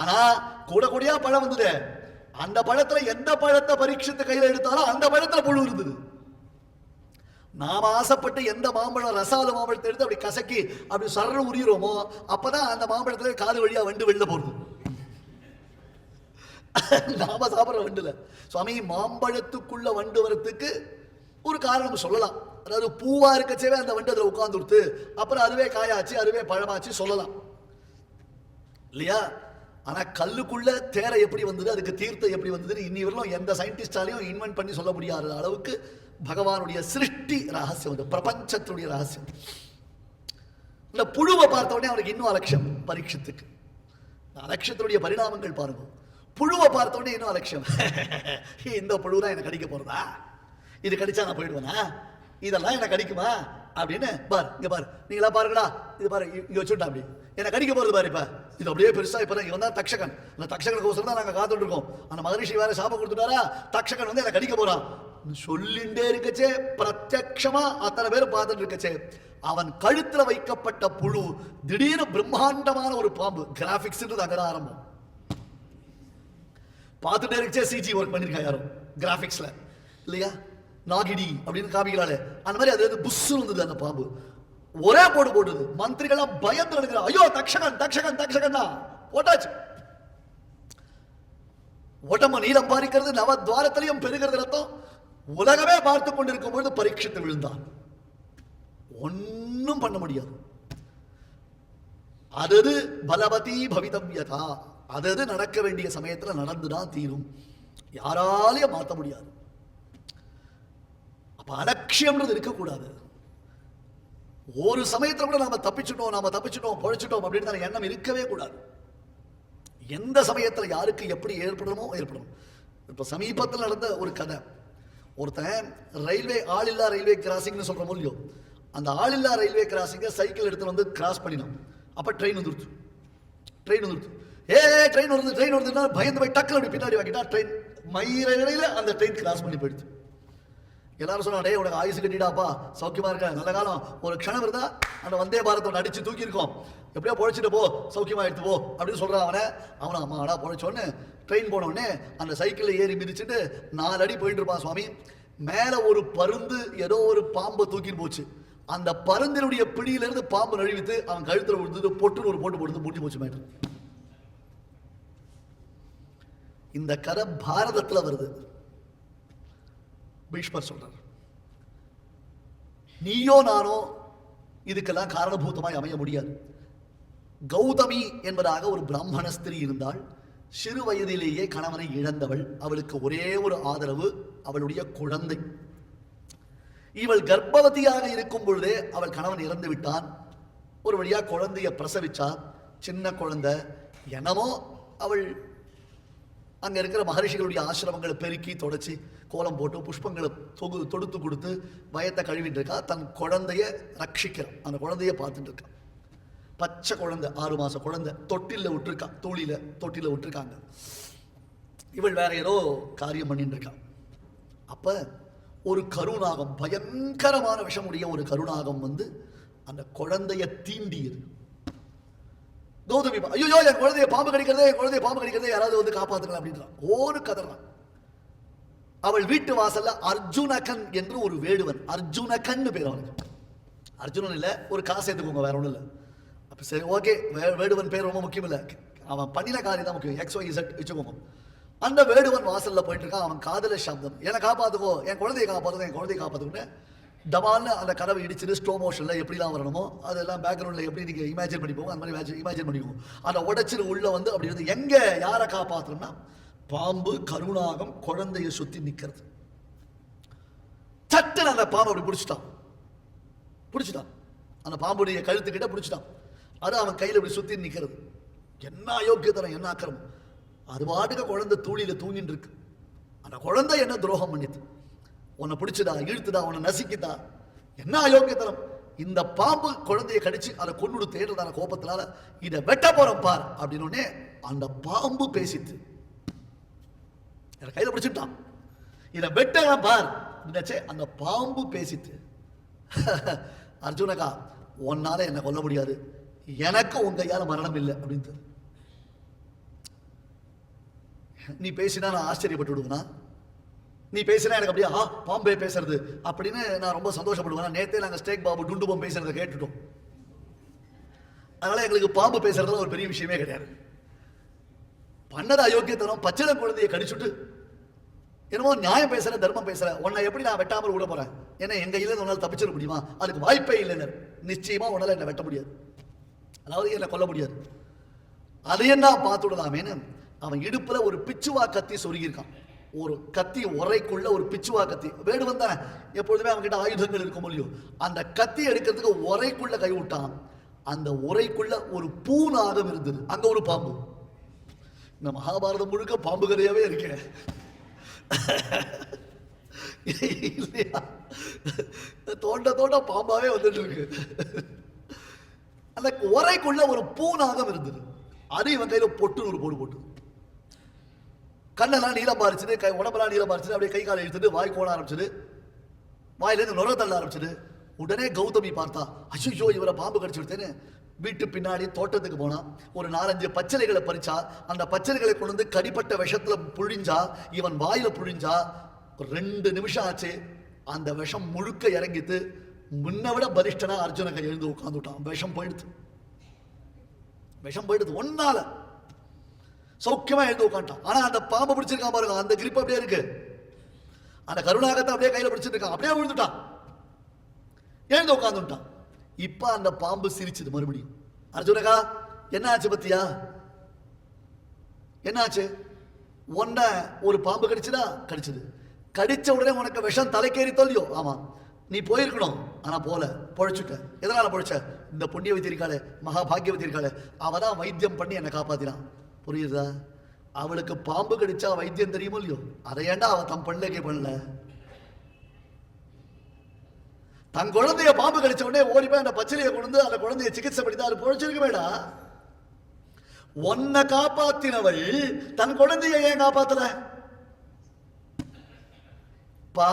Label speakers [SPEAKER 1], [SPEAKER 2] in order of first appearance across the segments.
[SPEAKER 1] ஆனா கூட கூடயா பழம் வந்தது. அந்த பழத்துல எந்த பழத்தை பரீட்சித்து கையில எடுத்தாலும் அந்த பழத்துல புழு இருந்தது. நாம ஆசைப்பட்டு எந்த மாம்பழம் ரசால மாம்பழத்தை எடுத்து அப்படி கசக்கி அப்படி சரணம் உரியிறோமோ அப்பதான் அந்த மாம்பழத்துல காது வழியா வண்டு வெளில போடுது நாம சாப்பிடுற வண்டுல. சுவாமி மாம்பழத்துக்குள்ள வண்டு வரத்துக்கு ஒரு காரணம் சொல்லலாம். அதாவது பூவா இருக்கச்சேவே அந்த வண்டு அதுல கொடுத்து அப்புறம் அதுவே காயாச்சு அதுவே பழமாச்சு சொல்லலாம். இல்லையா? ஆனா கல்லுக்குள்ள தேரை எப்படி வந்தது அதுக்கு தீர்த்தம் எப்படி வந்ததுன்னு இன்னி வரலும் எந்த சயின்டிஸ்டாலையும் இன்வென்ட் பண்ணி சொல்ல முடியாத அளவுக்கு பகவானுடைய சிருஷ்டி ரகசியம் வந்து பிரபஞ்சத்துடைய ரகசியம். இந்த புழுவை பார்த்த உடனே அவனுக்கு இன்னும் அலட்சியம் பரீட்சத்துக்கு. அலட்சியத்தினுடைய பரிணாமங்கள் பாருங்க. புழுவை பார்த்த உடனே இன்னும் அலட்சியம். இந்த புழு தான் எனக்கு கடிக்க போறதா? இது கடிச்சா நான் போயிடுவேனா? இதெல்லாம் எனக்கு கடிக்குமா? அப்படின்னு பார் இங்க பார் நீங்களா பாருங்கடா இது பாரு இ- இங்க வச்சுட்டா அப்படி. என்ன கடிக்க போறது பாரு இப்ப. இது அப்படியே பெருசா இப்ப இவன் தான் தக்ஷகன். அந்த தக்ஷகனுக்கு தான் நாங்கள் காத்துட்டு இருக்கோம் அந்த மகரிஷி வேற சாபம் கொடுத்துட்டாரா? தக்ஷகன் வந்து என்ன கடிக்க போறான். சொல்லிண்டே இருக்கச்சே பிரத்யக்ஷமா அத்தனை பேர் பார்த்துட்டு இருக்கச்சே. அவன் கழுத்துல வைக்கப்பட்ட புழு திடீர்னு பிரம்மாண்டமான ஒரு பாம்பு கிராபிக்ஸ் அங்கதான் ஆரம்பம். பார்த்துட்டே இருக்கச்சே சிஜி ஒர்க் பண்ணிருக்கா யாரும் கிராபிக்ஸ்ல இல்லையா? நாகிடி அப்படின்னு காமிக்கிறாள். அந்த மாதிரி அது வந்து புஷ்ஷு வந்தது அந்த பாம்பு. ஒரே போடு போடுது மந்திரிகள்லாம் பயந்து நடக்கிற ஐயோ தக்ஷகன் தக்ஷகன் தக்ஷகன் தான். போட்டாச்சு. உடம்ப நீளம் பாரிக்கிறது நவ துவாரத்திலையும் பெருகிறது ரத்தம். உலகமே பார்த்து கொண்டிருக்கும் பொழுது பரீட்சித்து விழுந்தான். ஒன்னும் பண்ண முடியாது. அதது பலவதி பவிதவ்யதா. அதது நடக்க வேண்டிய சமயத்துல நடந்துதான் தீரும். யாராலையும் மாற்ற முடியாது. அப்ப அலட்சியம்ன்றது இருக்கக்கூடாது. ஒரு சமயத்தில் கூட நாம தப்பிச்சிட்டோம் நாம தப்பிச்சிட்டோம் பொழைச்சிட்டோம் அப்படின்னு எண்ணம் இருக்கவே கூடாது. எந்த சமயத்தில் யாருக்கு எப்படி ஏற்படணுமோ ஏற்படும். இப்போ சமீபத்தில் நடந்த ஒரு கதை. ஒருத்தன் ரயில்வே ஆளில்லா ரயில்வே கிராசிங்னு சொல்கிறோமோ இல்லையோ அந்த ஆளில்லா ரயில்வே கிராசிங்கை சைக்கிள் எடுத்து வந்து கிராஸ் பண்ணினான். அப்போ ட்ரெயின் வந்துருச்சு. ட்ரெயின் வந்துருச்சு. ஏ ட்ரெயின் வருது ட்ரெயின் வருதுன்னா பயந்து போய் டக்குனு அப்படி பின்னாடி வாங்கிட்டா ட்ரெயின் மயிரையில அந்த ட்ரெயின் கிராஸ் பண்ணி போயிடுச்சு. எல்லாரும் சொன்னா உனக்கு ஆயுசு கட்டிடாப்பா சௌக்கியமா இருக்க நல்ல காலம். ஒரு க்ஷணம் இருந்தா அந்த வந்தே பாரத்தோட அடிச்சு தூக்கியிருக்கோம். எப்படியோ பொழைச்சிட்டு போ சௌக்கியமா எடுத்து போ அப்படின்னு சொல்றான் அவனை. அவனை அம்மாடா பொழைச்சோன்னு. ட்ரெயின் போனோடனே அந்த சைக்கிளில் ஏறி மிதிச்சுட்டு நாலு அடி போயிட்டு இருப்பான் சுவாமி. மேலே ஒரு பருந்து ஏதோ ஒரு பாம்பை தூக்கிட்டு போச்சு. அந்த பருந்தினுடைய பிடியிலிருந்து பாம்பு நழுவித்து அவன் கழுத்தில் விழுந்தது பொட்டுன்னு ஒரு போட்டு போட்டு முடிஞ்சு போச்சு மேட்டர் இந்த கதை பாரதத்தில் வருது. பீஷ்மர் சொல்றார். நீயோ நானோ இதுக்கெல்லாம் காரணபூதமாய் அமைய முடியாது. கௌதமி என்பதாக ஒரு பிராமண ஸ்திரீ இருந்தாள். சிறு வயதிலேயே கணவனை இழந்தவள். அவளுக்கு ஒரே ஒரு ஆதரவு அவளுடைய குழந்தை. இவள் கர்ப்பவதியாக இருக்கும் பொழுதே அவள் கணவன் இறந்து விட்டான். ஒரு வழியா குழந்தைய பிரசவிச்சா சின்ன குழந்தை. என்னமோ அவள் அங்க இருக்கிற மகரிஷிகளுடைய ஆசிரமங்களை பெருக்கி தொடச்சி கோலம் போட்டு புஷ்பங்களை தொகு தொடுத்து கொடுத்து பயத்தை கழுவிட்டு இருக்கா. தன் குழந்தைய ரட்சிக்கிறான். அந்த குழந்தைய பார்த்துட்டு இருக்கான் பச்சை குழந்தை ஆறு மாச குழந்தை தொட்டிலில் விட்டுருக்கா. தோழியில தொட்டில விட்டுருக்காங்க. இவள் வேற ஏதோ காரியம் பண்ணிட்டு இருக்கான் அப்ப ஒரு கருணாகம் பயங்கரமான விஷமுடைய ஒரு கருணாகம் வந்து அந்த குழந்தைய தீண்டியது. கௌதமி ஐயோ என் குழந்தைய பாம்பு கடிக்கிறதே என் குழந்தைய பாம்பு கடிக்கிறதே யாராவது வந்து காப்பாத்துக்கலாம் அப்படின்றான். ஓடு கதறான் அவள் வீட்டு வாசல்ல அர்ஜுனகன் என்று ஒரு வேடுவன். அர்ஜுனகன் பேர் அவனுக்கு. அர்ஜுனன் இல்ல ஒரு காசு எடுத்துக்கோங்க வேற ஒண்ணும் இல்ல. அப்ப சரி ஓகே வேடுவன் பேர் ரொம்ப முக்கியம் இல்ல. அவன் பண்ணின காரியம் தான் முக்கியம். எக்ஸ் ஒய் இசட் வச்சுக்கோங்க. அந்த வேடுவன் வாசல்ல போயிட்டு இருக்கான் அவன் காதல சப்தம். என்னை காப்பாத்துக்கோ என் குழந்தைய காப்பாத்துக்கோ என் குழந்தைய காப்பாத்துக்கோன்னு டபால்னு அந்த கதவை இடிச்சுட்டு ஸ்லோ மோஷனில் எப்படிலாம் வரணுமோ அதெல்லாம் பேக்ரவுண்டில் எப்படி நீங்கள் இமேஜின் பண்ணிப்போங்க அந்த மாதிரி இமேஜின் பண்ணிக்குவோம். அந்த உடச்சிரு உள்ளே வந்து அப்படி வந்து எங்கே யாரை காப்பாத்தணும்னா பாம்பு கருணாகம் குழந்தைய சுற்றி நிற்கிறது சட்டுன்னு அந்த பாம்பு அப்படி பிடிச்சிட்டான். பிடிச்சிட்டான். அந்த பாம்புடைய கழுத்துக்கிட்ட பிடிச்சிட்டான். அது அவன் கையில் இப்படி சுற்றி நிற்கிறது என்ன அயோக்கியத்தனம் என்ன அக்கிரமம். அது பாட்டுக்கு குழந்தை தூளியில் தூங்கிட்டு இருக்கு. அந்த குழந்தை என்ன துரோகம் பண்ணிது? உன்னை பிடிச்சதா இழுத்துதா உன்னை நசிக்குதா என்ன அயோக்கியத்தனம்? இந்த பாம்பு குழந்தைய கடிச்சு அதை கொண்டு தேடுறதான கோபத்தினால இதை வெட்ட போறோம் பார் அப்படின்னு அந்த பாம்பு பேசித்து என்னை கையில பிடிச்சிட்டான் இதை வெட்ட பார் அப்படின்னாச்சே அந்த பாம்பு பேசித்து அர்ஜுனகா உன்னால என்னை கொல்ல முடியாது. எனக்கு உன் கையால மரணம் இல்லை அப்படின்னு நீ பேசினா நான் ஆச்சரியப்பட்டு விடுவேனா? நீ பேசினா எனக்கு அப்படியே ஆ பாம்பே பேசுறது. அப்படின்னு நான் ரொம்ப சந்தோஷப்படுவேன். நேத்தே நாங்கள் ஸ்டேக் பாபு டுண்டு பாம்பு பேசுறதை கேட்டுட்டோம். அதனால எங்களுக்கு பாம்பு பேசுறதுல ஒரு பெரிய விஷயமே கிடையாது. பண்ணது அயோக்கியத்தனம் பச்சளை குழந்தையை கடிச்சுட்டு என்னமோ நியாயம் பேசுற தர்மம் பேசுற உன்னை எப்படி நான் வெட்டாமல் விட போறேன்? ஏன்னா எங்க இல்லை உன்னால தப்பிச்சிட முடியுமா? அதுக்கு வாய்ப்பே இல்லைன்னு. நிச்சயமா உன்னால என்ன வெட்ட முடியாது. அதாவது என்னை கொல்ல முடியாது. அதையும் நான் பார்த்து விடலாமேன்னு அவன் இடுப்புல ஒரு பிச்சுவா கத்தி சொருகியிருக்கான். ஒரு கத்தி உரைக்குள்ள ஒரு பிச்சுவா கத்தி. வேடுவன் தானே எப்பொழுதுமே அவங்க கிட்ட ஆயுதங்கள் இருக்கும் இல்லையோ? அந்த கத்தி எடுக்கிறதுக்கு உரைக்குள்ள கைவிட்டான் அந்த உரைக்குள்ள ஒரு பூநாகம் இருந்தது. அங்க ஒரு பாம்பு. இந்த மகாபாரதம் முழுக்க பாம்பு கதையாவே இருக்கேன் இல்லையா? தோண்ட தோண்ட பாம்பாவே வந்துட்டு இருக்கு. அந்த உரைக்குள்ள ஒரு பூநாகம் இருந்தது. அது இவன் கையில பொட்டு ஒரு போடு போட்டு. கண்ணெல்லாம் நீளம் பாரிச்சுது கை உடம்பெல்லாம் நீளமா பாரிச்சுது அப்படியே கை காலை இழுத்துட்டு வாய் கோண ஆரம்பிச்சது வாயிலேருந்து நுர தள்ள ஆரம்பிச்சது உடனே கௌதமி பார்த்தா அய்யோ இவரை பாம்பு கடிச்சு விடுத்தேன்னு வீட்டு பின்னாடி தோட்டத்துக்கு போனா ஒரு நாலஞ்சு பச்சிலைகளை பறிச்சா அந்த பச்சிலைகளை கொண்டு வந்து கடிப்பட்ட விஷத்துல புழிஞ்சா இவன் வாயில புழிஞ்சா ஒரு ரெண்டு நிமிஷம் ஆச்சு அந்த விஷம் முழுக்க இறங்கிட்டு முன்ன விட பலிஷ்டனா அர்ஜுன கை எழுந்து உட்காந்துட்டான் விஷம் போயிடுது. விஷம் போயிடுது. ஒன்னால. சௌக்கியமா எழுந்து உட்காந்துட்டான் ஆனா அந்த பாம்பை பிடிச்சிருக்கான் பாருங்க. அந்த கிரிப் அப்படியே இருக்கு. அந்த கருணாகத்தை அப்படியே கையில பிடிச்சிருக்கான் அப்படியே விழுந்துட்டான். எழுந்து உட்காந்துட்டான் இப்ப அந்த பாம்பு சிரிச்சது மறுபடியும். அர்ஜுனகா என்ன ஆச்சு பத்தியா? என்னாச்சு? உன்ன ஒரு பாம்பு கடிச்சுதா? கடிச்சது. கடிச்ச உடனே உனக்கு விஷம் தலைக்கேறி தொல்லியோ ஆமா. நீ போயிருக்கணும். ஆனா போல. பொழைச்சுட்ட. எதனால பொழைச்ச? இந்த புண்ணியவதி இருக்காளே மகா இருக்காளே அவ தான் வைத்தியம் பண்ணி என்னை காப்பாத்தினான். புரியுதா? அவளுக்கு பாம்பு கடிச்சா வைத்தியம் தெரியுமோ இல்லையோ? அதை ஏண்டா அவன் தம் பிள்ளைக்கு பண்ணல? தன் குழந்தைய பாம்பு கடிச்ச உடனே ஓடி போய் அந்த பச்சிலையை கொண்டு அந்த குழந்தைய சிகிச்சை பண்ணி அது பொழைச்சிருக்கமேடா. உன்னை காப்பாத்தினவள் தன் குழந்தைய ஏன் காப்பாத்தல? பா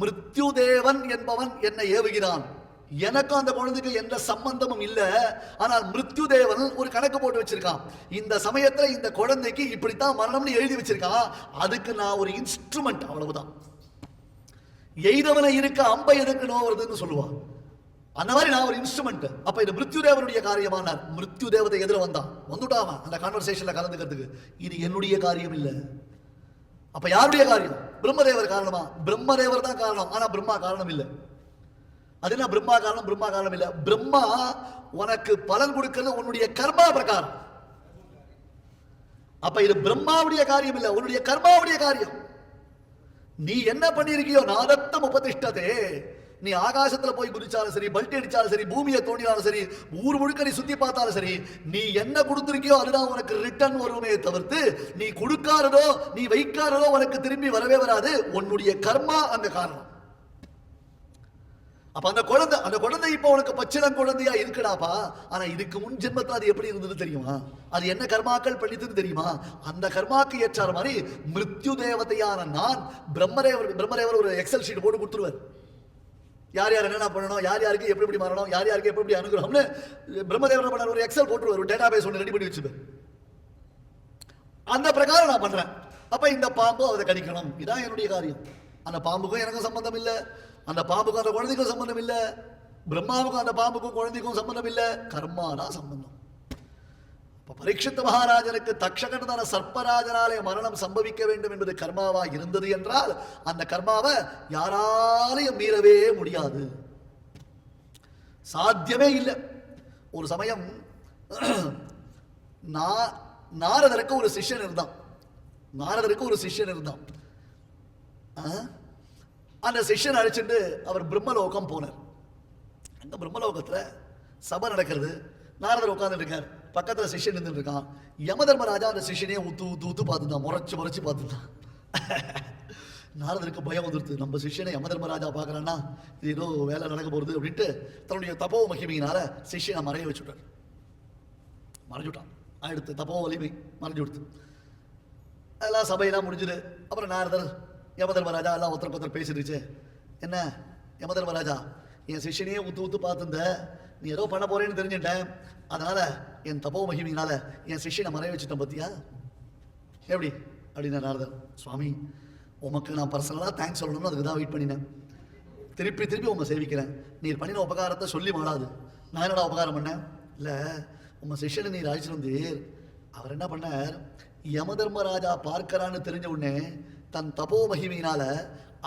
[SPEAKER 1] மிருத்யுதேவன் என்பவன் என்னை ஏவுகிறான். எனக்கும் அந்த குழந்தைக்கு எந்த சம்பந்தமும் இல்லை. ஆனால் மிருத்யுதேவன் ஒரு கணக்கு போட்டு வச்சிருக்கான். இந்த சமயத்துல இந்த குழந்தைக்கு இப்படித்தான் மரணம்னு எழுதி வச்சிருக்கான் அதுக்கு நான் ஒரு இன்ஸ்ட்ருமெண்ட் அவ்வளவுதான். எய்தவனை இருக்க அம்பை எதுக்கு நோ வருதுன்னு சொல்லுவான். அந்த மாதிரி நான் ஒரு இன்ஸ்ட்ருமெண்ட் அப்ப இது மிருத்யு தேவனுடைய காரியமானார். மிருத்யு தேவதை எதிர வந்தான். வந்துட்டான் அவன். அந்த கான்வர்சேஷன்ல கலந்துக்கிறதுக்கு. இது என்னுடைய காரியம் இல்லை. அப்ப யாருடைய காரியம்? பிரம்மதேவர் காரணமா? பிரம்மதேவர் தான் காரணம். ஆனா பிரம்மா காரணம் இல்லை. அது என்ன பிரம்மா காலம் பிரம்மா காலம் இல்ல. பிரம்மா உனக்கு பலன் கொடுக்கிறது உன்னுடைய கர்மா பிரகாரம். அப்ப இது பிரம்மாவுடைய காரியம் இல்ல உன்னுடைய கர்மாவுடைய காரியம். நீ என்ன பண்ணிருக்கியோ நாதத்தம் உபதிஷ்டதே. நீ ஆகாசத்துல போய் குதிச்சாலும் சரி பல்ட்டி அடிச்சாலும் சரி பூமியை தோண்டினாலும் சரி ஊர் முழுக்க நீ சுத்தி பார்த்தாலும் சரி நீ என்ன கொடுத்துருக்கியோ அதுதான் உனக்கு ரிட்டர்ன் வருமே தவிர்த்து நீ கொடுக்காததோ நீ வைக்காததோ உனக்கு திரும்பி வரவே வராது. உன்னுடைய கர்மா அந்த காரணம். அப்ப அந்த குழந்தை அந்த குழந்தை இப்போ உனக்கு பச்சிளம் குழந்தையா இருக்குடாப்பா? ஆனா இதுக்கு முன் ஜென்மத்துல அது எப்படி இருந்தது தெரியுமா? அது என்ன கர்மாக்கள் பண்ணிதுன்னு தெரியுமா? அந்த கர்மாக்கு ஏற்றார் மாதிரி மிருத்யு தேவதையான நான் பிரம்மரேவர் பிரம்மரேவர் ஒரு எக்ஸல் ஷீட் போட்டு கொடுத்துருவார். யார் யார் என்னென்ன பண்ணணும் யார் யாருக்கு எப்படி எப்படி மாறணும் யார் யாருக்கு எப்படி எப்படி அனுகிரகம்னு பிரம்மதேவர் பண்ண ஒரு எக்ஸல் போட்டுருவார் ஒரு டேட்டா பேஸ் ஒன்று ரெடி பண்ணி வச்சுப்பேன் அந்த பிரகாரம் நான் பண்றேன். அப்ப இந்த பாம்பு அதை கடிக்கணும். இதான் என்னுடைய காரியம். அந்த பாம்புக்கும் எனக்கும் சம்பந்தம் இல்லை. அந்த பாம்புக்கும் அந்த குழந்தைக்கும் சம்பந்தம் இல்லை. பிரம்மாவுக்கும் அந்த பாம்புக்கும் குழந்தைக்கும் சம்பந்தம் இல்லை. கர்மானா சம்பந்தம். இப்போ பரீட்சித்த மகாராஜனுக்கு தக்ஷகண்டன சர்ப்பராஜனாலே மரணம் சம்பவிக்க வேண்டும் என்பது கர்மாவா இருந்தது என்றால் அந்த கர்மாவை யாராலையும் மீறவே முடியாது. சாத்தியமே இல்லை. ஒரு சமயம் நா- நாரதருக்கு ஒரு சிஷ்யன் இருந்தான். நாரதருக்கு ஒரு சிஷ்யன் இருந்தான். ஆ? அந்த சிஷ்யன் அழைச்சிட்டு அவர் பிரம்மலோகம் போனார். அந்த பிரம்மலோகத்தில் சபை நடக்கிறது. நாரதர் உட்காந்துட்டு இருக்கார். பக்கத்தில் சிஷ்யன் நின்றுட்டு இருக்கான். யம தர்மராஜா அந்த சிஷ்யனையே ஊத்து ஊத்து ஊத்து பார்த்துட்டான். முறைச்சு முறைச்சு பார்த்துட்டான். நாரதருக்கு பயம் வந்துருது. நம்ம சிஷ்யனை யம தர்மராஜா பார்க்கறான்னா இது ஏதோ வேலை நடக்க போகிறது அப்படின்ட்டு தன்னுடைய தபோ மகிமையினால சிஷ்யனை மறைய வச்சுட்டார். மறைஞ்சுட்டான். அடுத்து தபோ வலிமை மறைஞ்சு கொடுத்து. எல்லாம் சபையெல்லாம் முடிஞ்சுது. அப்புறம் நாரதர் யமதர்மராஜா எல்லாம் ஒருத்தர் ஒருத்தர் பேசிடுச்சு. என்ன? யமதர்மராஜா என் சிஷ்யனையே ஊத்து ஊத்து பார்த்துருந்த. நீ ஏதோ பண்ண போறேன்னு தெரிஞ்சுட்டேன். அதனால என் தபோ மகிமையினால என் சிஷ்யனை மறைய வச்சுட்டேன் பத்தியா? எப்படி? அப்படின்னு நாரதர் சுவாமி உமக்கு நான் பர்சனலாக தேங்க்ஸ் சொல்லணும்னு அதுக்கு தான் வெயிட் பண்ணினேன். திருப்பி திருப்பி உங்க சேவிக்கிறேன். நீர் பண்ணின உபகாரத்தை சொல்லி மாடாது நான் என்னடா உபகாரம் பண்ணேன்? இல்லை உங்க சிஷ்யனை நீர் அழைச்சிட்டு வந்தீர். அவர் என்ன பண்ணார்? யமதர்மராஜா பார்க்கறான்னு தெரிஞ்ச உடனே தன் தபோ மகிமையினால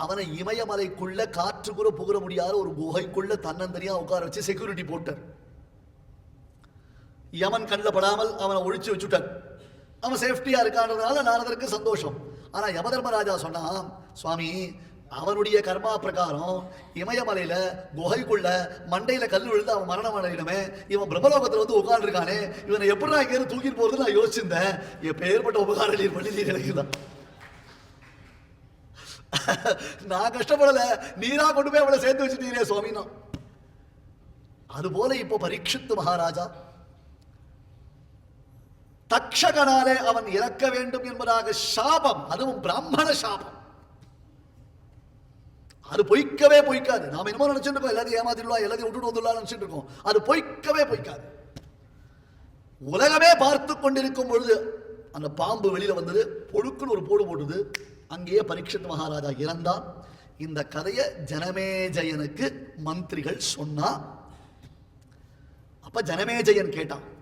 [SPEAKER 1] அவனை இமயமலைக்குள்ள காற்று கூட புகர முடியாத ஒரு குகைக்குள்ள தன்னந்தனியா உட்கார வச்சு செக்யூரிட்டி போட்டார். யமன் கண்ணில் படாமல் அவனை ஒழிச்சு வச்சுட்டார். அவன் சேஃப்டியா இருக்கான்றதுனால நாரதருக்கு சந்தோஷம். ஆனா யமதர்மராஜா சொன்னான் சுவாமி அவனுடைய கர்மா பிரகாரம் இமயமலையில குகைக்குள்ள மண்டையில கல் விழுந்து அவன் மரணம் அடையிடமே இவன் பிரபலோகத்துல வந்து உட்கார்ந்துருக்கானே. இவனை எப்படி நான் இங்கே தூக்கிட்டு போறது நான் யோசிச்சிருந்தேன். என் பெயர்பட்ட உபகாரம் நீர் பண்ணி நீர் எனக்கு தான் நான் கஷ்டப்படல. நீரா கொண்டு போய் அவளை சேர்த்து வச்சுட்டீரே சுவாமினா. அதுபோல இப்போ பரீட்சித்து மகாராஜா தக்ஷகனாலே அவன் இறக்க வேண்டும் என்பதாக சாபம் அதுவும் பிராமண சாபம். அது பொய்க்கவே பொய்க்காது. நாம் என்னமோ நினைச்சிட்டு இருக்கோம் எல்லாத்தையும் ஏமாத்திடலாம் எல்லாத்தையும் விட்டுட்டு வந்துடலாம் நினைச்சிட்டு இருக்கோம் அது பொய்க்கவே பொய்க்காது. உலகமே பார்த்து கொண்டிருக்கும் பொழுது அந்த பாம்பு வெளியில வந்தது பொழுக்குன்னு ஒரு போடு போட்டுது அங்கேயே பரீட்சித் மகாராஜா இறந்தான் இந்த கதையை ஜனமேஜயனுக்கு மந்திரிகள் சொன்னா. அப்ப ஜனமேஜயன் கேட்டான்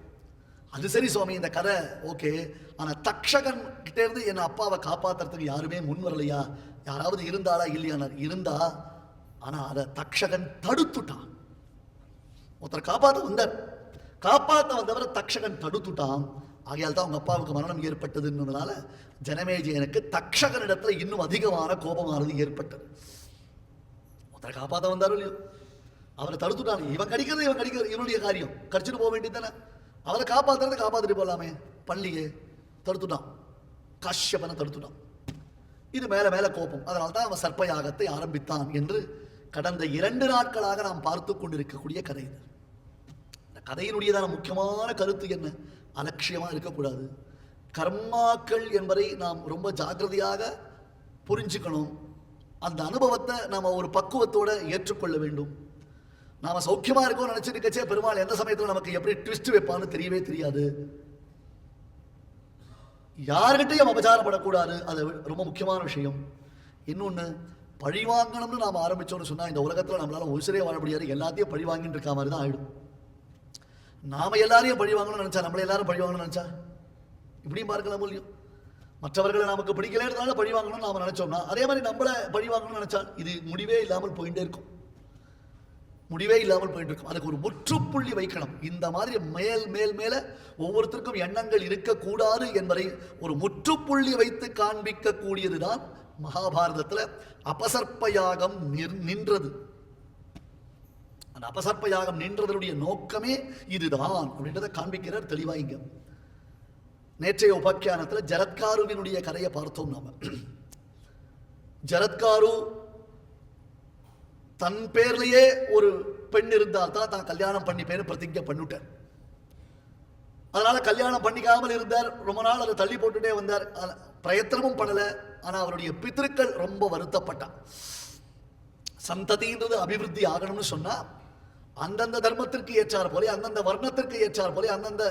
[SPEAKER 1] அது சரி சுவாமி இந்த கதை ஓகே ஆனா தக்ஷகன் கிட்ட இருந்து என் அப்பாவை காப்பாத்துறதுக்கு யாருமே முன் வரலையா? யாராவது இருந்தாளா இல்லையானார் இருந்தா. ஆனா அதை தக்ஷகன் தடுத்துட்டான். ஒருத்தர் காப்பாற்ற வந்தார். காப்பாற்ற வந்தவரை தக்ஷகன் தடுத்துட்டான். ஆகையால் தான் அவங்க அப்பாவுக்கு மரணம் ஏற்பட்டதுன்றதுனால ஜனமேஜயனுக்கு தக்ஷகனிடத்தில் இன்னும் அதிகமான கோபமானது ஏற்பட்டது. ஒருத்தரை காப்பாத்த வந்தாரோ இல்லையோ? அவரை தடுத்துட்டாங்க இவன் கடிக்கிறது இவன் கடிக்கிறது. இவனுடைய காரியம். கடிச்சிட்டு போக வேண்டியது தானே? அவரை காப்பாற்றுறது காப்பாற்றிட்டு போகலாமே பள்ளியே தடுத்துட்டான். காஷ்யப்பனை தடுத்துட்டான். இது மேல மேல கோபம். அதனால தான் அவன் சர்ப்பயாகத்தை ஆரம்பித்தான் என்று கடந்த இரண்டு நாட்களாக நாம் பார்த்து கொண்டிருக்கக்கூடிய கதை இது. இந்த கதையினுடையதான முக்கியமான கருத்து என்ன? அலட்சியமாக இருக்கக்கூடாது. கர்மாக்கள் என்பதை நாம் ரொம்ப ஜாக்கிரதையாக புரிஞ்சுக்கணும். அந்த அனுபவத்தை நாம் ஒரு பக்குவத்தோடு ஏற்றுக்கொள்ள வேண்டும். நாம் சௌக்கியமாக இருக்கோம் நினச்சிருக்கச்சே பெருமாள் எந்த சமயத்தில் நமக்கு எப்படி ட்விஸ்ட் வைப்பான்னு தெரியவே தெரியாது. யார்கிட்டையும் அபச்சாரப்படக்கூடாது. அது ரொம்ப முக்கியமான விஷயம். இன்னொன்று பழி வாங்கணும்னு நாம் ஆரம்பித்தோன்னு சொன்னால் இந்த உலகத்தில் நம்மளால உசிரே வாழ முடியாது. எல்லாத்தையும் பழி வாங்கிட்டு இருக்க மாதிரி தான் ஆகிடும் நாம எல்லாரையும் பழி வாங்கணும்னு நினச்சா நம்மள எல்லாரும் பழி வாங்கணும்னு நினச்சா? இப்படியும் பார்க்கலாம் முடியும் மற்றவர்களை நமக்கு பிடிக்கலன்றதுனால பழி வாங்கணும்னு நாம நினைச்சோம்னா அதே மாதிரி நம்மளை பழி வாங்கணும்னு நினச்சா இது முடிவே இல்லாமல் போயிட்டே இருக்கும். முடிவே இல்லாமல் போயிட்டு இருக்கும். அதுக்கு ஒரு முற்றுப்புள்ளி வைக்கணும். இந்த மாதிரி மேல் மேல் மேல ஒவ்வொருத்தருக்கும் எண்ணங்கள் இருக்கக்கூடாது என்பதை ஒரு முற்றுப்புள்ளி வைத்து காண்பிக்க கூடியதுதான் மகாபாரதத்தில் அபசர்ப்பயாகம் நின்றது. அந்த அபசர்ப்ப யாகம் நின்றதனுடைய நோக்கமே இதுதான் அப்படின்றத காண்பிக்கிறார் தெளிவா நேற்றைய உபாக்கியானத்தில் ஜரத்காருவினுடைய கதையை பார்த்தோம் நாம. ஜரத்காரு தன் பேர்லேயே ஒரு பெண் இருந்தால் தான் தான் கல்யாணம் பண்ணி பேர் பிரதிஜை பண்ணிவிட்டார் அதனால கல்யாணம் பண்ணிக்காமல் இருந்தார் ரொம்ப நாள் அதை தள்ளி போட்டுட்டே வந்தார். பிரயத்தனமும் பண்ணல ஆனா அவருடைய பித்திருக்கள் ரொம்ப வருத்தப்பட்டான் சந்ததின்றது அபிவிருத்தி ஆகணும்னு சொன்னா அந்தந்த தர்மத்திற்கு ஏற்றார் போலே அந்தந்த வர்ணத்திற்கு ஏற்றார் போலே அந்தந்த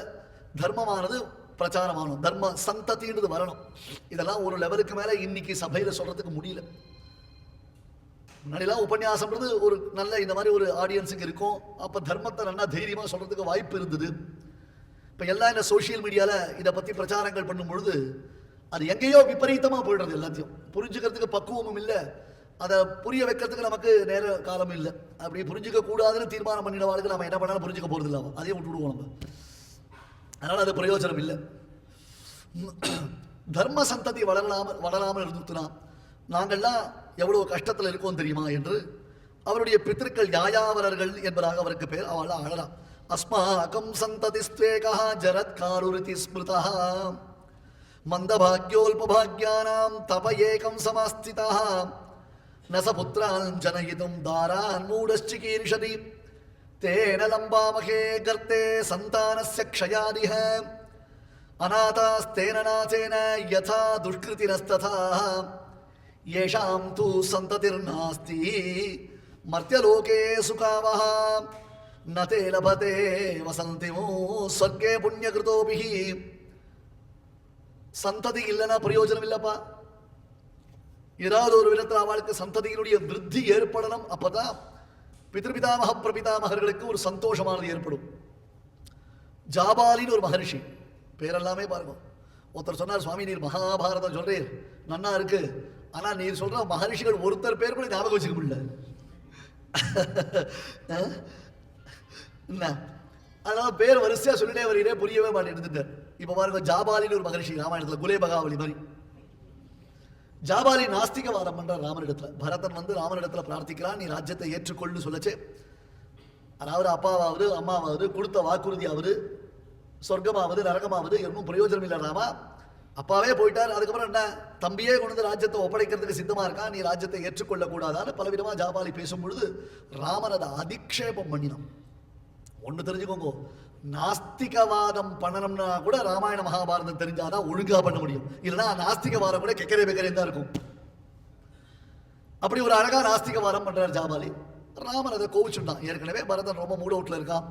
[SPEAKER 1] தர்மமானது பிரச்சாரமானும் தர்ம சந்ததின்றது வரணும். இதெல்லாம் ஒரு லெவலுக்கு மேல இன்னைக்கு சபையில சொல்றதுக்கு முடியல. முன்னாடிலாம் உபன்யாசம்ன்றது ஒரு நல்ல இந்த மாதிரி ஒரு ஆடியன்ஸுக்கு இருக்கும். அப்போ தர்மத்தை நல்லா தைரியமாக சொல்கிறதுக்கு வாய்ப்பு இருந்தது. இப்போ எல்லாம் இந்த சோஷியல் மீடியாவில் இதை பற்றி பிரச்சாரங்கள் பண்ணும் பொழுது அது எங்கேயோ விபரீதமாக போயிடுறது எல்லாத்தையும். புரிஞ்சுக்கிறதுக்கு பக்குவமும் இல்லை. அதை புரிய வைக்கிறதுக்கு நமக்கு நேர காலம் இல்லை. அப்படி புரிஞ்சிக்க கூடாதுன்னு தீர்மானம் பண்ணினவாளுக்கு நம்ம என்ன பண்ணாலும் புரிஞ்சுக்க போகிறது இல்லை. அதையும் விட்டுவிடுவோம் நம்ம. அதனால் அது பிரயோஜனம் இல்லை. தர்ம சந்ததி வளரலாமல் வளராமல் இருந்துட்டுனா நாங்கள்லாம் எவ்வளோ கஷ்டத்தில் இருக்கோம் தெரியுமா என்று அவருடைய பித்திருக்கள் யாயாவரர்கள் என்பதாக அவருக்கு பேர். அவள் அழலாம் அஸ்மாக்கம் சந்ததி ஸ்வேகா ஜரத்காருரிதி ஸ்மிருதா. மந்தபாக்யோல்பபாக்யானாம் தப ஏகம் சமாஸ்திதா. നസപുത്രാഞ്ജനയിതും ധാരാന്മൂഢശ്ചികീർഷതി തേന ലംബാമഹേ ഗർത്തേ സന്താനസ്യ ക്ഷയാദിഹ. അനാഥാസ്തേന നാഥേന യഥാ ദുഷ്കൃതിരസ്തഥാ. യേഷാം തു സന്തതിർനാസ്തി മർത്യലോകേ സുഖാവഹ. न ते लभते വസന്തിമോ സ്വർഗേ പുണ്യകൃതോഭിഹി. സന്തതിയില്ലെന്ന പ്രയോജനമില്ലപ്പ. ஏதாவது ஒரு விதத்தில் அவளுக்கு சந்ததியினுடைய விருத்தி ஏற்படணும் அப்பதான் பிதிருபிதாமக பிரபிதாமகர்களுக்கு ஒரு சந்தோஷமானது ஏற்படும். ஜாபாலின்னு ஒரு மகரிஷி பேரெல்லாமே பாருங்க. ஒருத்தர் சொன்னார் சுவாமி நீர் மகாபாரதம் சொல்றீர் நன்னா இருக்கு. ஆனா நீர் சொல்ற மகரிஷிகள் ஒருத்தர் பேர் கூட ஞாபகம் வச்சுக்க முடியல. என்ன? அதனால பேர் வரிசையா சொல்லிட்டே வரீரே புரியவே மாட்டேன் இப்ப பாருங்க ஜாபாலின்னு ஒரு மகரிஷி ராமாயணத்துல குலே பகாவலி மாதிரி. ஜாபாலி நாஸ்திகவாதம் பண்ற ராமனிடத்துல பரதன் வந்து ராமனிடத்துல பிரார்த்திக்கிறான் நீ ராஜ்யத்தை ஏற்றுக்கொள்ளு சொல்லச்சு. அதாவது அப்பாவாவது அம்மாவாவது கொடுத்த வாக்குறுதியாவது சொர்க்கமாவது நரகமாவது எதுவும் பிரயோஜனம் இல்லை ராமா. அப்பாவே போயிட்டார் அதுக்கப்புறம் என்ன? தம்பியே கொண்டு வந்து ராஜ்யத்தை ஒப்படைக்கிறதுக்கு சித்தமா இருக்கான் நீ ராஜ்யத்தை ஏற்றுக்கொள்ள கூடாதான்னு பலவிதமா ஜாபாலி பேசும் பொழுது ராமன் அதை அதிக்ஷேபம் பண்ணினான். ஒன்று தெரிஞ்சுக்கோங்க நாஸ்திகவாதம் பண்ணணும்னா கூட ராமாயண மகாபாரதம் தெரிஞ்சாதான் ஒழுங்கா பண்ண முடியும். இல்லைன்னா நாஸ்திகவாதம் கூட கெக்கரே பெக்கரே தான் இருக்கும். அப்படி ஒரு அழகா நாஸ்திகவாதம் பண்றார் ஜாபாலி. ராமன் அதை கோவிச்சுட்டான். ஏற்கனவே பரதன் ரொம்ப மூட் அவுட்ல இருக்கான்.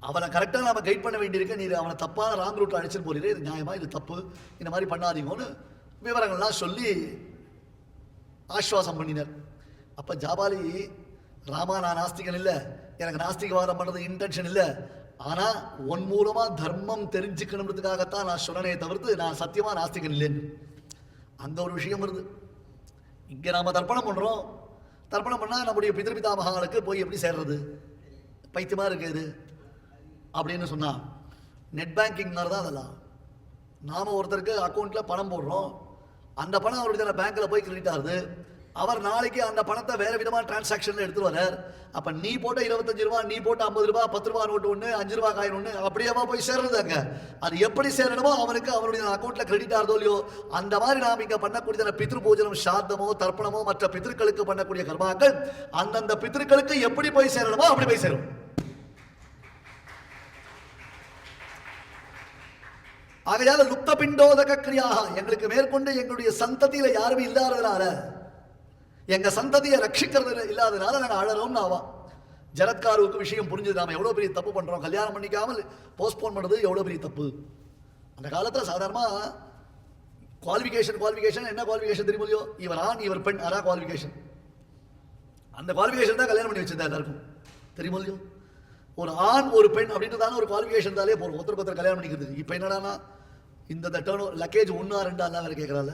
[SPEAKER 1] அவனை கரெக்டாக நாம கைட் பண்ண வேண்டியிருக்க. நீ அவனை தப்பான ராங் ரூட்ல அழைச்சிட்டு போறீங்க இது நியாயமா? இது தப்பு. இந்த மாதிரி பண்ணாதீங்கன்னு விவரங்கள்லாம் சொல்லி ஆஸ்வாசம் பண்ணினார். அப்ப ஜாபாலி ராமா நான் நாஸ்திகன் இல்லை. எனக்கு நாஸ்திகவாதம் பண்றது இன்டென்ஷன் இல்லை. ஆனா உன் மூலமா தர்மம் தெரிஞ்சுக்கணுன்றதுக்காகத்தான் நான் சொன்னனே தவிர்த்து நான் சத்தியமா நாஸ்திகன் இல்லைன்னு. அந்த ஒரு விஷயம் வருது. இங்க நாம தர்ப்பணம் பண்றோம். தர்ப்பணம் பண்ணா நம்முடைய பிதிருபிதாமகாலுக்கு போய் எப்படி சேர்றது? பைத்தியமா இருக்குது அப்படின்னு சொன்னா நெட் பேங்கிங் மாதிரி தான் அதெல்லாம். நாம ஒருத்தருக்கு அக்கௌண்ட்ல பணம் போடுறோம். அந்த பணம் அவருடைய பேங்க்ல போய் கிரெடிட் ஆகுது. அவர் நாளைக்கு அந்த பணத்தை வேற விதமான டிரான்சாக்ஷன்ல எடுத்து வரார் அப்ப நீ போட்ட இருபத்தஞ்சு ரூபா நீ போட்ட ஐம்பது ரூபா பத்து ரூபா நோட்டு ஒண்ணு அஞ்சு ரூபா காயின் ஒண்ணு அப்படியேவா போய் சேர்றதாங்க. அது எப்படி சேரணுமோ அவனுக்கு அவருடைய அக்கௌண்ட்ல கிரெடிட் ஆகுதோ இல்லையோ அந்த மாதிரி நாம் இங்க பண்ணக்கூடிய பித்ரு பூஜனம் சாத்தமோ தர்ப்பணமோ மற்ற பித்ருக்களுக்கு பண்ணக்கூடிய கர்மாக்கள் அந்தந்த பித்ருக்களுக்கு எப்படி போய் சேரணுமோ அப்படி போய் சேரும். ஆகையால லுப்த பிண்டோதக கிரியாக எங்களுக்கு மேற்கொண்டு எங்களுடைய சந்ததியில யாருமே இல்லாததுனால எங்கள் சந்ததியை ரட்சிக்கிறது இல்லாததுனால நாங்கள் அழறோம்னு ஆவா. ஜரத்காருவுக்கு விஷயம் புரிஞ்சது. நாம் எவ்வளோ பெரிய தப்பு பண்ணுறோம் கல்யாணம் பண்ணிக்காமல் போஸ்ட்போன் பண்ணுறது எவ்வளோ பெரிய தப்பு? அந்த காலத்தில் சாதாரணமாக குவாலிஃபிகேஷன் குவாலிஃபிகேஷன் என்ன குவாலிஃபிகேஷன் தெரியுமோ இவர் ஆண் இவர் பெண் அதான் குவாலிஃபிகேஷன் அந்த குவாலிஃபிகேஷன் தான் கல்யாணம் பண்ணி வச்சிருந்தா எல்லாருக்கும். தெரியுமோ ஒரு ஆண் ஒரு பெண் அப்படின்னு தானே ஒரு குவாலிஃபிகேஷன் தாலே போகிறோம் ஒருத்தர் ஒருத்தர் கல்யாணம் பண்ணிக்கிறது. இப்போ என்னடானா இந்த டேர்ன் லக்கேஜ் ஒன்றா ரெண்டா எல்லாம் வேறு கேட்கறாள்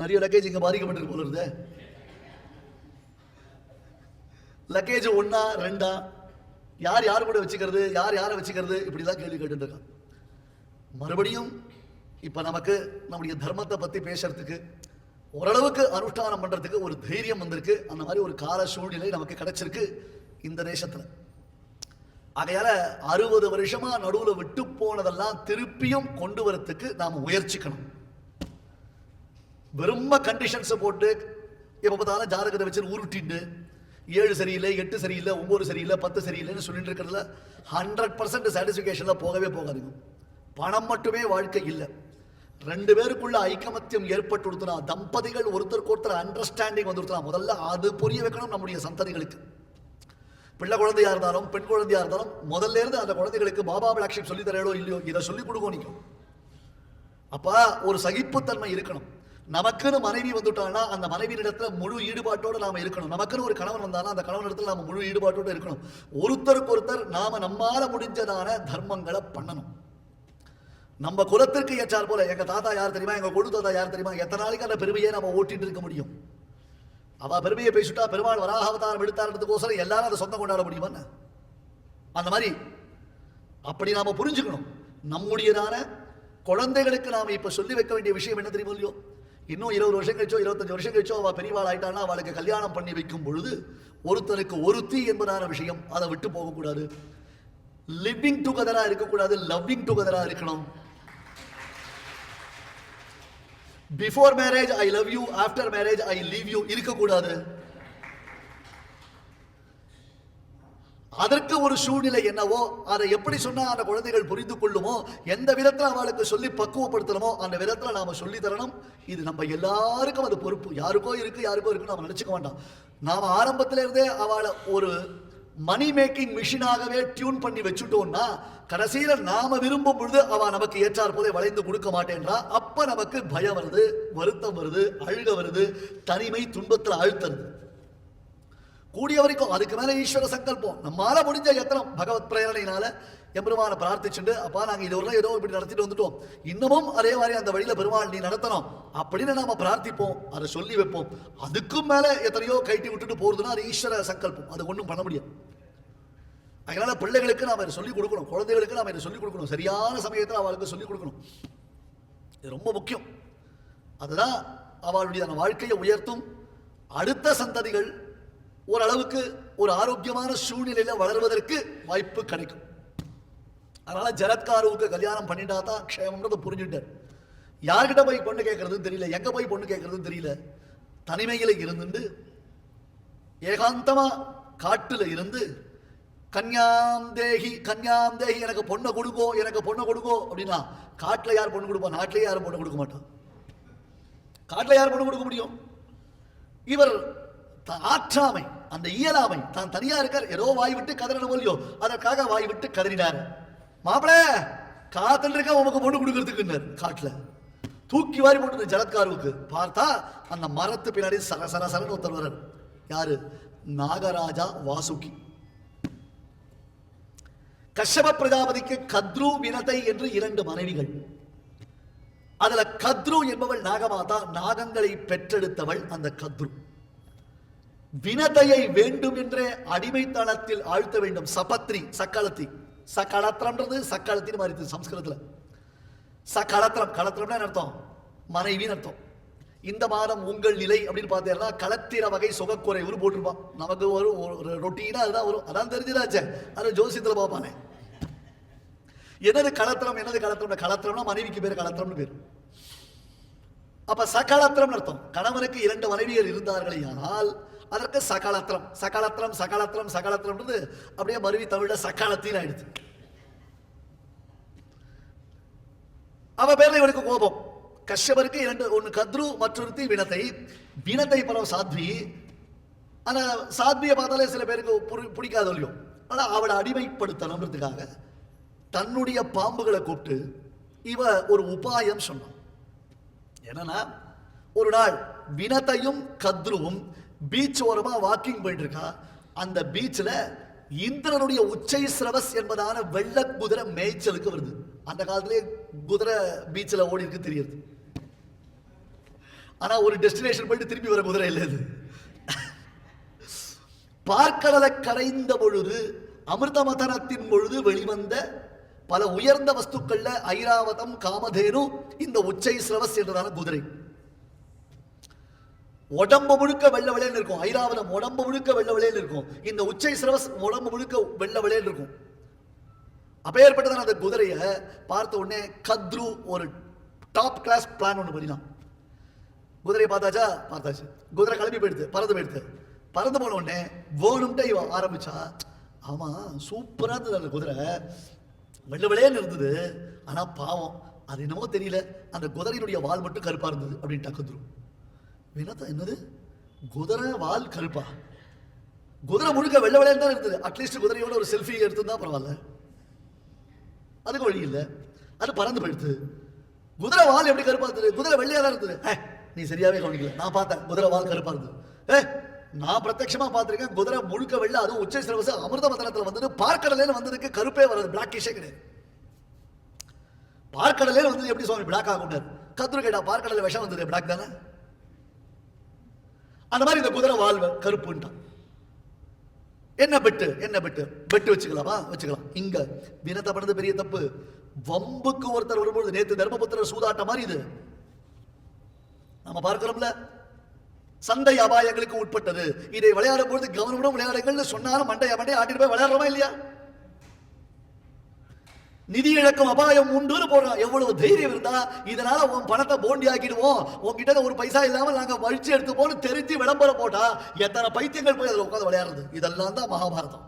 [SPEAKER 1] நிறைய லக்கேஜ் இங்கே பாதிக்கப்பட்டிருக்கு போல இருந்தே லக்கேஜ் ஒன்றா ரெண்டா? யார் யார் கூட வச்சுக்கிறது? யார் யாரை வச்சுக்கிறது? இப்படிதான் கேள்வி கேட்டுட்டு மறுபடியும் இப்போ நமக்கு நம்முடைய தர்மத்தை பற்றி பேசுறதுக்கு ஓரளவுக்கு அனுஷ்டானம் பண்ணுறதுக்கு ஒரு தைரியம் வந்திருக்கு. அந்த மாதிரி ஒரு கால சூழ்நிலை நமக்கு கிடைச்சிருக்கு இந்த தேசத்தில். ஆகையால் அறுபது வருஷமாக நடுவில் விட்டு போனதெல்லாம் திருப்பியும் கொண்டு வரத்துக்கு நாம் முயற்சிக்கணும். வெறும கண்டிஷன்ஸை போட்டு எப்போ பார்த்தாலும் ஜாதகத்தை வச்சு உருட்டிட்டு ஏழு சரியில்லை எட்டு சரியில்லை ஒம்பது சரியில்லை பத்து சரியில்லைன்னு சொல்லிட்டு இருக்கிறதுல ஹண்ட்ரட் பர்சன்ட் சாட்டிஸ்ஃபிகேஷனில் போகவே போகாதுங்க. பணம் மட்டுமே வாழ்க்கை இல்லை. ரெண்டு பேருக்குள்ள ஐக்கமத்தியம் ஏற்பட்டு தம்பதிகள் ஒருத்தருக்கு ஒருத்தர் அண்டர்ஸ்டாண்டிங் வந்துருத்தா முதல்ல அது புரிய வைக்கணும் நம்முடைய சந்ததிகளுக்கு. பிள்ளை குழந்தையா இருந்தாலும் பெண் குழந்தையா இருந்தாலும் முதல்ல இருந்து அந்த குழந்தைகளுக்கு பாபா லட்சியம் சொல்லி தரையோ இல்லையோ இதை சொல்லி கொடுக்கும் நீங்க. அப்ப ஒரு சகிப்புத்தன்மை இருக்கணும். நமக்குன்னு மனைவி வந்துட்டானா அந்த மனைவியிடத்துல முழு ஈடுபாட்டோட நாம இருக்கணும். நமக்குன்னு ஒரு கணவன் வந்தாலும் அந்த கணவன் இடத்துல நாம முழு ஈடுபாட்டோட இருக்கணும். ஒருத்தருக்கு ஒருத்தர் நாம நம்மால முடிஞ்சதான தர்மங்களை பண்ணணும். நம்ம குலத்திற்கு ஏற்றார் போல எங்க தாத்தா யார் தெரியுமா எங்க கொழு தாத்தா யார் தெரியுமா எத்தனை நாளைக்கு அந்த பெருமையை நம்ம ஓட்டிட்டு இருக்க முடியும்? அவ பெருமையை பேசிட்டா பெருமாள் வராக அவதாரம் எடுத்தாருன்றதுக்கோசரம் எல்லாரும் அதை சொந்தம் கொண்டாட முடியுமா அந்த மாதிரி அப்படி நாம புரிஞ்சுக்கணும். நம்முடையதான குழந்தைகளுக்கு நாம இப்ப சொல்லி வைக்க வேண்டிய விஷயம் என்ன தெரியுமோ இல்லையோ? இன்னும் இருபது வருஷம் கழிச்சோ இருபத்தஞ்சு வருஷம் கழிச்சோ அவள் பெரியவாள் ஆயிட்டானா அவளுக்கு கல்யாணம் பண்ணி வைக்கும் பொழுது ஒருத்தருக்கு ஒருத்தி என்பதான விஷயம் அதை விட்டு போகக்கூடாது. லிவிங் டுகெதராக இருக்கக்கூடாது லவ்விங் டுகெதராக இருக்கணும். Before marriage I love you after marriage I leave you இருக்கக்கூடாது. அதற்கு ஒரு சூழ்நிலை என்னவோ அதை எப்படி சொன்னால் அந்த குழந்தைகள் புரிந்து கொள்ளுமோ எந்த விதத்தில் அவளுக்கு சொல்லி பக்குவப்படுத்தணுமோ அந்த விதத்தில் நாம் சொல்லி தரணும். இது நம்ம எல்லாருக்கும் அது பொறுப்பு. யாருக்கோ இருக்குது யாருக்கோ இருக்குன்னு நம்ம நினச்சிக்க வேண்டாம் நாம் ஆரம்பத்திலேருந்தே அவளை ஒரு மணி மேக்கிங் மிஷினாகவே டியூன் பண்ணி வச்சுட்டோம்னா கடைசியில் நாம விரும்பும் பொழுது அவ நமக்கு ஏற்றார் போதே வளைந்து கொடுக்க மாட்டேன்றா. அப்ப நமக்கு பயம் வருது வருத்தம் வருது அழுக வருது தனிமை துன்பத்தில் அழுத்தருது கூடிய வரைக்கும் அதுக்கு மேலே ஈஸ்வர சங்கல்பம். நம்மளால முடிஞ்ச எத்தனம் பகவத் பிரேரணையினால எம்பெருமான பிரார்த்திச்சுட்டு அப்பா நாங்கள் இதுவரை ஏதோ இப்படி நடத்திட்டு வந்துட்டோம். இன்னமும் அதே மாதிரி அந்த வழியில பெருமாள் நீ நடத்தணும். அப்படின்னு நாம பிரார்த்திப்போம். அதை சொல்லி வைப்போம். அதுக்கும் மேலே எத்தனையோ கைட்டி விட்டுட்டு போறதுன்னா அது ஈஸ்வர சங்கல்பம். அது ஒன்றும் பண்ண முடியாது. அதனால பிள்ளைகளுக்கு நாம இதை சொல்லிக் கொடுக்கணும். குழந்தைகளுக்கு நாம இதை சொல்லிக் கொடுக்கணும். சரியான சமயத்தில் அவளுக்கு சொல்லிக் கொடுக்கணும். இது ரொம்ப முக்கியம். அதுதான் அவளுடைய அந்த வாழ்க்கையை உயர்த்தும் அடுத்த சந்ததிகள் ஓரளவுக்கு ஒரு ஆரோக்கியமான சூழ்நிலையில வளர்வதற்கு வாய்ப்பு கிடைக்கும். அதனால ஜரத்காருவுக்கு கல்யாணம் பண்ணிட்டா தான் க்ஷேமம்ன்றதை புரிஞ்சுட்டார் யார்கிட்ட போய் பொண்ணு கேட்கறதுன்னு தெரியல எங்கே போய் பொண்ணு கேட்கறதுன்னு தெரியல. தனிமையில் இருந்துட்டு ஏகாந்தமா காட்டில் இருந்து கன்யாம் தேகி கன்யாம் தேகி எனக்கு பொண்ணை கொடுக்கோ எனக்கு பொண்ணை கொடுக்கோ அப்படின்னா காட்டில் யார் பொண்ணு கொடுப்பா? நாட்டிலே யாரும் பொண்ணு கொடுக்க மாட்டான் காட்டில் யார் பொண்ணு கொடுக்க முடியும்? இவர் த- ஆற்றாமை. அந்த இயலாமை. தான் தனியா இருக்கார். ஏதோ வாய் விட்டு கதறணும் இல்லையோ அதற்காக வாய் விட்டு கதறினார். மாப்பிள காத்துட்டு இருக்க உனக்கு பொண்ணு கொடுக்கறதுக்குன்னார். காட்டுல. தூக்கி வாரி போட்டு ஜலத்காருவுக்கு. பார்த்தா அந்த மரத்து பின்னாடி சர சர சரன்னு ஒருத்தர் வர்றார். யாரு? நாகராஜா வாசுகி. கஷ்யப பிரஜாபதிக்கு கத்ரு வினதை என்று இரண்டு மனைவிகள். அதுல கத்ரு என்பவள் நாகமாதா நாகங்களை பெற்றெடுத்தவள் அந்த கத்ரு. வினதையை வேண்டும் என்றே அடிமைத்தளத்தில் ஆழ்த்த வேண்டும். சபத்ரி சக்களத்தி. சக்களத்திரம்ன்றது சக்களத்தின்னு மாறிது சம்ஸ்கிருதத்தில். சக்களத்திரம் களத்திரம்னா என்ன அர்த்தம்? மனைவின்னு அர்த்தம். இந்த மாதம் உங்கள் நிலை அப்படின்னு பார்த்தீங்கன்னா களத்திர வகை சுகக்குறைவுன்னு போட்டிருப்பான் நமக்கு ஒரு ஒரு ரொட்டீனா அதுதான் வரும். அதான் தெரிஞ்சுதாச்சே அது ஜோசியத்தில் பார்ப்பானே. என்னது களத்திரம் என்னது களத்திரம் களத்திரம்னா மனைவிக்கு பேர் களத்திரம்னு பேர். அப்ப சகலத்திரம் அர்த்தம். கணவனுக்கு இரண்டு மனைவியர் இருந்தார்களே ஆனால் அதற்கு சகலத்திரம் சகலத்திரம் சகலத்திரம் சகலத்திரம்ன்றது அப்படியே மருவி தமிழ்ல சக்காலத்தின் ஆயிடுச்சு. அவ பேர்ல இவனுக்கு கோபம். கஷ்யபருக்கு இரண்டு ஒன்று கத்ரு மற்றொருத்தி வினத்தை. வினத்தை பரவ சாத்வி. ஆனா சாத்வியை பார்த்தாலே சில பேருக்கு புரி- இல்லையோ ஆனா அவளை அடிமைப்படுத்தணுன்றதுக்காக தன்னுடைய பாம்புகளை கூப்பிட்டு இவ ஒரு உபாயம் சொன்னான். என்னன்னா ஒரு நாள் வினத்தையும் கத்ருவும் பீச் ஓரமா வாக்கிங் போயிட்டு இருக்கா அந்த பீச்சில் இந்திரனுடைய உச்சை சிரவஸ் என்பதான வெள்ள குதிரை மேய்ச்சலுக்கு வருது. அந்த காலத்திலே குதிரை பீச்சில் ஓடி இருக்கு தெரியுது. ஆனால் ஒரு டெஸ்டினேஷன் போயிட்டு திரும்பி வர குதிரை இல்லை இது. பார்க்கடலை கரைந்த பொழுது அமிர்தமதனத்தின் பொழுது வெளிவந்த பல உயர்ந்த வஸ்துக்கள்ல ஐராவதம் காமதேனு இந்த உச்சை சிரவஸ் என்றதான குதிரை. உடம்பு முழுக்க வெள்ள விளையல் இருக்கும். ஐராவதம் உடம்பு முழுக்க வெள்ள விளையல் இருக்கும். இந்த உச்சை சிரவஸ் உடம்பு முழுக்க வெள்ள விளையல் இருக்கும். அப்பேற்பட்டதான அந்த குதிரையை பார்த்த உடனே கத்ரு ஒரு டாப் கிளாஸ் பிளான் ஒன்று பண்ணினான். குதிரையை பார்த்தாச்சா? பார்த்தாச்சு. குதிரை கிளம்பி போயிடுது பறந்து போயிடுது. பறந்து போன உடனே வேணும்ட்டே இவ ஆரம்பிச்சா ஆமாம் சூப்பராக இருந்தது அந்த குதிரை. வெள்ள விளையல் இருந்தது ஆனால் பாவம் அது என்னமோ தெரியல. அந்த குதிரையினுடைய வால் மட்டும் கருப்பாக இருந்தது அப்படின்ட்டா கத்ரு. வினத்தா என்னது? குதிரை வால் கருப்பா குதிரை முழுக்க வெள்ள வெள்ளையன்னு தான் இருந்தது அட்லீஸ்ட் குதிரையோட ஒரு செல்ஃபி எடுத்திருந்தா பரவாயில்ல. அதுக்கு வழி இல்லை. அது பறந்து போயிடுது. குதிரை வால் எப்படி கருப்பா இருந்தது குதிரை வெள்ளையா தான் இருந்தது ஏ, நீ சரியாவே கவனிக்கல. நான் பார்த்தேன் குதிரை வால் கருப்பா இருந்தது ஏ நான் பிரத்யட்சமா பார்த்திருக்கேன். குதிரை முழுக்க வெள்ள அதுவும் உச்சை சிறவச அமிர்த மதனத்துல வந்தது பார்க்கடலேன்னு வந்ததுக்கு கருப்பே வராது. பிளாக்கிஷே கிடையாது. பார்க்கடலே வந்தது எப்படி சுவாமி? பிளாக் ஆகுண்டார் கத்துரு கேட்டா பார்க்கடல விஷம் வந்தது பிளாக் தானே? அந்த மாதிரி இந்த குதிரை வாழ்வை கருப்புன்ட்டான் என்ன பெட்டு? என்ன பெட்டு? பெட்டு வச்சுக்கலாமா? வச்சுக்கலாம். இங்க வினத்தை பண்ணது பெரிய தப்பு. வம்புக்கு ஒருத்தர் வரும்போது நேற்று தர்மபுத்திர சூதாட்ட மாதிரி இது. நம்ம பார்க்கிறோம்ல. சந்தை அபாயங்களுக்கு உட்பட்டது. இதை விளையாடும் பொழுது கவனமுடன் விளையாடுங்கள்னு சொன்னாலும் மண்டைய மண்டைய ஆட்டிட்டு போய் விளையாடுறோமா இல்லையா? நிதி இழக்கும் அபாயம் உண்டுன்னு போடுறான் எவ்வளவு தைரியம் இருந்தா இதனால உன் பணத்தை போண்டி ஆக்கிடுவோம். உன்கிட்ட ஒரு பைசா இல்லாம நாங்க வழிச்சு எடுத்து போன தெரிஞ்சு விளம்பரம் போட்டா எத்தனை பைத்தியங்கள் போய் அதுல உட்காந்து விளையாடுறது? இதெல்லாம் தான் மகாபாரதம்.